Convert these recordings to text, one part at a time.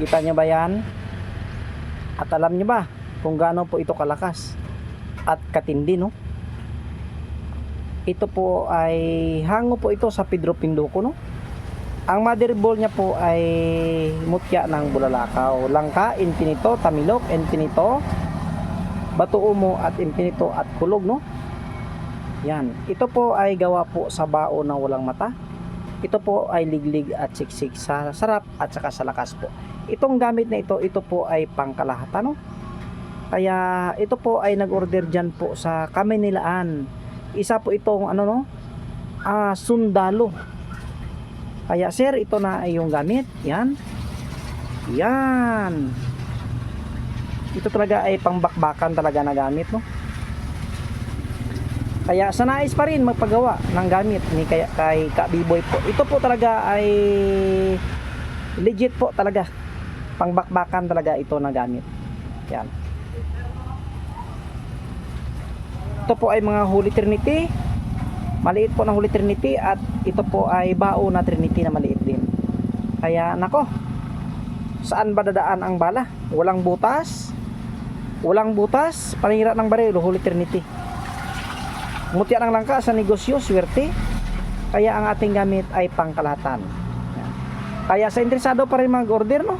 Kita nyo ba yan? At alam nyo ba kung gaano po ito kalakas at katindi no? Ito po ay hango po ito sa Pedro Pinduco no? Ang mother ball niya po ay mutya ng bulalakaw, langka, infinito, tamilok, infinito, batuumo at infinito at kulog no? Yan. Ito po ay gawa po sa bao na walang mata. Ito po ay liglig at siksik sa sarap at saka sa lakas po. Itong gamit na ito, ito po ay pangkalahatan no? Kaya ito po ay nag-order dyan po sa Kamenilaan. Isa po itong ano no? Ah, sundalo. Kaya sir, ito na ay yung gamit. Yan. Yan. Ito talaga ay pangbakbakan talaga na gamit no? Kaya sa nais pa rin magpagawa ng gamit ni kay, kay Ka Biboy po. Ito po talaga ay legit po talaga. Pangbakbakan talaga ito na gamit. Yan. Ito po ay mga Holy Trinity. Maliit po na Holy Trinity at ito po ay bao na Trinity na maliit din. Kaya nako, saan ba dadaan ang bala? Walang butas. Walang butas, panira ng baril, Holy Trinity. Mutya ng langka sa negosyo, swerte. Kaya ang ating gamit ay pangkalahatan. Yan. Kaya sa interesado pa rin mag-order, no?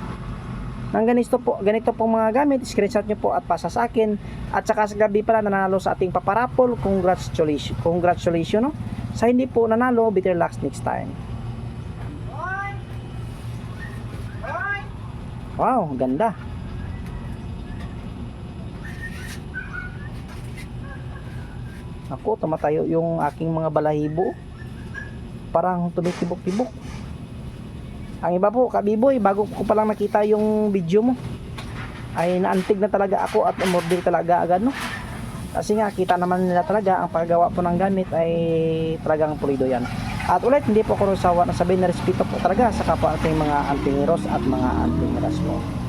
Nang ganito po, ganito po mga gamit, screenshot nyo po at pasa sa akin. At saka sa gabi pala nanalo sa ating paparapol, congratulations, congratulations, no? Sa hindi po nanalo, better luck next time. Wow, ganda. Ako, tumatayo yung aking mga balahibo. Parang tumitibok-tibok. Ang iba po, kabiboy, bago ko pa lang nakita yung video mo, ay naantig na talaga ako at umorder talaga agad, no? Kasi nga, kita naman nila talaga, ang paggawa po ng gamit ay talagang pulido yan. At ulit, hindi po ako sawa na sabihin na respeto po talaga sa kapwa ating mga antingiros at mga antingiras mo.